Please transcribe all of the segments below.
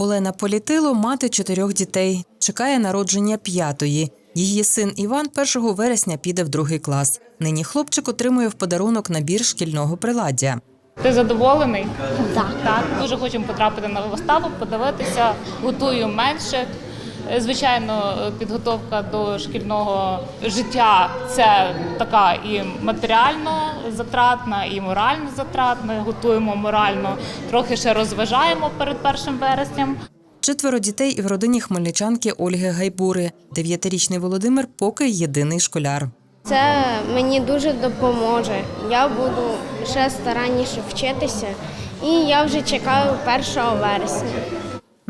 Олена Політило мати чотирьох дітей. Чекає народження п'ятої. Її син Іван 1 вересня піде в другий клас. Нині хлопчик отримує в подарунок набір шкільного приладдя. Ти задоволений? Так. Так, дуже хочемо потрапити на виставу, подивитися, готую менше. Звичайно, підготовка до шкільного життя це така і матеріально затратна, і морально затратна. Готуємо морально, трохи ще розважаємо перед першим вересням. Четверо дітей і в родині хмельничанки Ольги Гайбури. Дев'ятирічний Володимир поки єдиний школяр. Це мені дуже допоможе. Я буду ще старанніше вчитися, і я вже чекаю 1 вересня.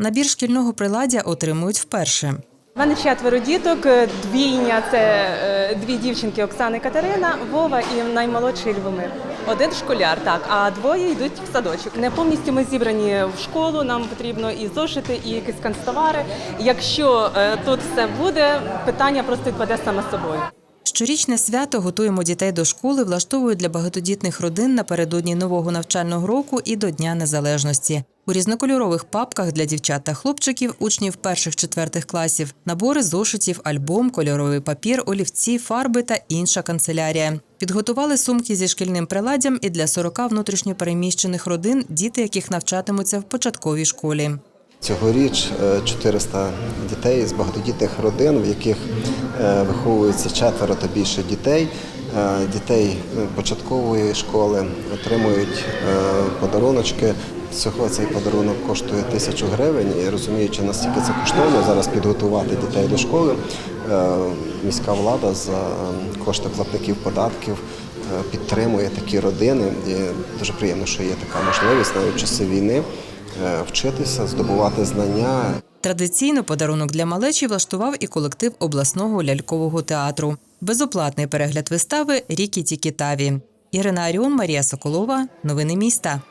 Набір шкільного приладдя отримують вперше. У мене четверо діток, двійня це е, дві дівчинки Оксана і Катерина, Вова і наймолодший Любомир. Один школяр, так, а двоє йдуть в садочок. Не повністю ми зібрані в школу, нам потрібно і зошити, і якісь канцтовари. Якщо е, тут все буде, питання просто відпаде саме собою. Щорічне свято готуємо дітей до школи, влаштовують для багатодітних родин напередодні нового навчального року і до Дня Незалежності. У різнокольорових папках для дівчат та хлопчиків, учнів перших-четвертих класів, набори зошитів, альбом, кольоровий папір, олівці, фарби та інша канцелярія. Підготували сумки зі шкільним приладдям і для 40 внутрішньопереміщених родин, діти яких навчатимуться в початковій школі. Цьогоріч е, 400 дітей з багатодітних родин, в яких е, виховується четверо та більше дітей. Е, Дітей е, початкової школи отримують е, подаруночки. Всього цей подарунок коштує тисячу гривень. І розуміючи, наскільки це коштовно зараз підготувати дітей до школи, е, міська влада за кошти платників податків е, підтримує такі родини. І дуже приємно, що є така можливість навіть часи війни е, вчитися, здобувати знання. Традиційно подарунок для малечі влаштував і колектив обласного лялькового театру. Безоплатний перегляд вистави Рікі Тікітаві. Ірина Аріон, Марія Соколова. Новини міста.